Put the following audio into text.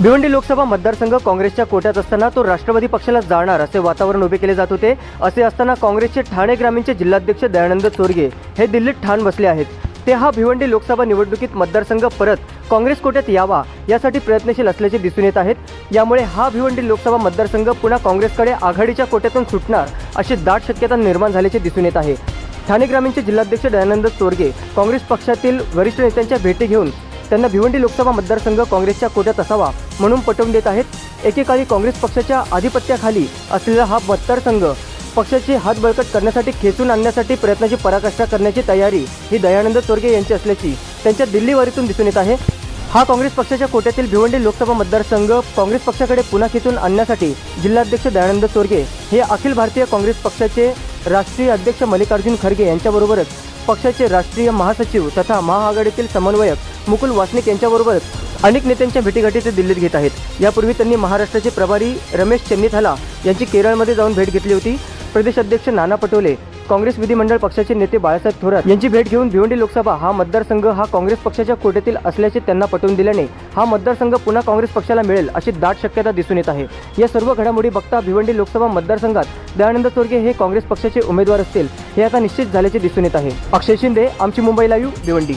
भिवंडी लोकसभा मतदारसंघ काँग्रेसच्या कोट्यात असताना तो राष्ट्रवादी पक्षाला जाणार असे वातावरण उभे केले जात होते. असे असताना काँग्रेसचे ठाणे ग्रामीणचे जिल्हाध्यक्ष दयानंद चोरगे हे दिल्लीत ठाण बसले आहेत. ते हा भिवंडी लोकसभा निवडणुकीत मतदारसंघ परत काँग्रेस कोट्यात यावा यासाठी प्रयत्नशील असल्याचे दिसून येत आहेत. यामुळे हा भिवंडी लोकसभा मतदारसंघ पुन्हा काँग्रेसकडे आघाडीच्या कोट्यातून सुटणार अशी दाट शक्यता निर्माण झाल्याचे दिसून येत आहे. ठाणे ग्रामीणचे जिल्हाध्यक्ष दयानंद चोरगे काँग्रेस पक्षातील वरिष्ठ नेत्यांच्या भेटी घेऊन त्यांना भिवंडी लोकसभा मतदारसंघ काँग्रेसच्या कोट्यात असावा म्हणून पटवून देत आहेत. एकेकाळी काँग्रेस पक्षाच्या आधिपत्याखाली असलेला हा मतदारसंघ पक्षाचे हात बळकट करण्यासाठी खेचून आणण्यासाठी प्रयत्नाची पराकाष्ठा करण्याची तयारी ही दयानंद चोरगे यांची असल्याची त्यांच्या दिल्लीवारीतून दिसून येत आहे. हा काँग्रेस पक्षाच्या कोट्यातील भिवंडी लोकसभा मतदारसंघ काँग्रेस पक्षाकडे पुन्हा खेचून आणण्यासाठी जिल्हाध्यक्ष दयानंद चोरगे हे अखिल भारतीय काँग्रेस पक्षाचे राष्ट्रीय अध्यक्ष मल्लिकार्जुन खरगे यांच्याबरोबरच पक्षाचे राष्ट्रीय महासचिव तथा महाआघाडीतील समन्वयक मुकुल वासनिक यांच्याबरोबरच अनेक नेत्यांच्या भेटीगाठी ते दिल्लीत घेत आहेत. यापूर्वी त्यांनी महाराष्ट्राचे प्रभारी रमेश चेन्नीथाला यांची केरळमध्ये जाऊन भेट घेतली होती. प्रदेश अध्यक्ष नाना पटोले काँग्रेस विधिमंडळ पक्षाचे नेते बाळासाहेब थोरात यांची भेट घेऊन भिवंडी लोकसभा हा मतदारसंघ हा काँग्रेस पक्षाच्या कोट्यातील असल्याचे त्यांना पटवून दिल्याने हा मतदारसंघ पुन्हा काँग्रेस पक्षाला मिळेल अशी दाट शक्यता दिसून येत आहे. या सर्व घडामोडी बघता भिवंडी लोकसभा मतदारसंघात दयानंद चोरगे हे काँग्रेस पक्षाचे उमेदवार असतील हे आता निश्चित झाल्याचे दिसून येत आहे. अक्षय शिंदे आमची मुंबई लाईव्ह भिवंडी.